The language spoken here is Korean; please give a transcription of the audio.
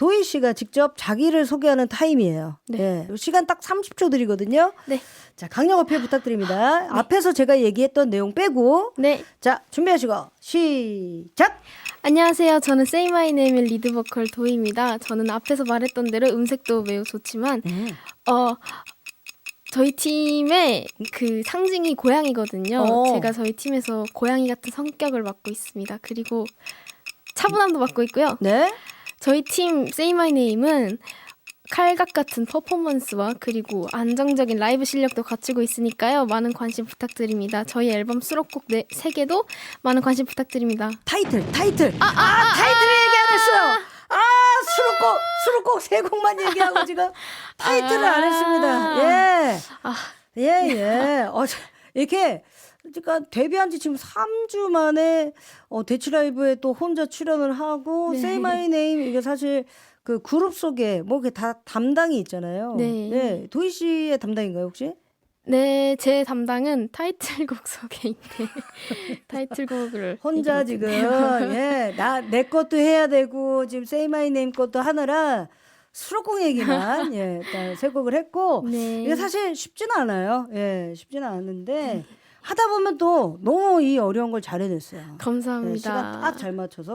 도희 씨가 직접 자기를 소개하는 타임이에요. 네. 예. 시간 딱 30초 드리거든요. 네. 자, 강력 어필 부탁드립니다. 앞에서 제가 얘기했던 내용 빼고. 네. 자, 준비하시고, 시작! 안녕하세요. 저는 Say My Name의 리드 보컬 도희입니다. 저는 앞에서 말했던 대로 음색도 매우 좋지만 어 저희 팀의 그 상징이 고양이거든요. 어. 제가 저희 팀에서 고양이 같은 성격을 맡고 있습니다. 그리고 차분함도 맡고 있고요. 네. 저희 팀 Say My Name은 칼각 같은 퍼포먼스와 그리고 안정적인 라이브 실력도 갖추고 있으니까요. 많은 관심 부탁드립니다. 저희 앨범 수록곡 네, 3개도 많은 관심 부탁드립니다. 타이틀, 타이틀. 아, 타이틀 얘기 안 했어요. 아, 수록곡, 수록곡 세 곡만 얘기하고 지금 타이틀을 안 했습니다. 예. 아. 예, 예. 어, 저- 이렇게, 그러니까 데뷔한 지 지금 3주 만에 어, 대치 라이브에 또 혼자 출연을 하고, 네. Say My Name, 이게 사실 그 그룹 속에 뭐 그게 다 담당이 있잖아요. 네. 예. 도희 씨의 담당인가요, 혹시? 네, 제 담당은 타이틀곡 소개인데 타이틀곡을 혼자 지금. 예, 나 내 것도 해야 되고 지금 Say My Name 것도 하느라 수록곡 얘기만 예, 일단 세 곡을 했고 네. 이게 사실 쉽지는 않아요. 예, 쉽지는 않은데 하다 보면 또 너무 이 어려운 걸 잘 해냈어요. 예, 감사합니다. 시간 딱 잘 맞춰서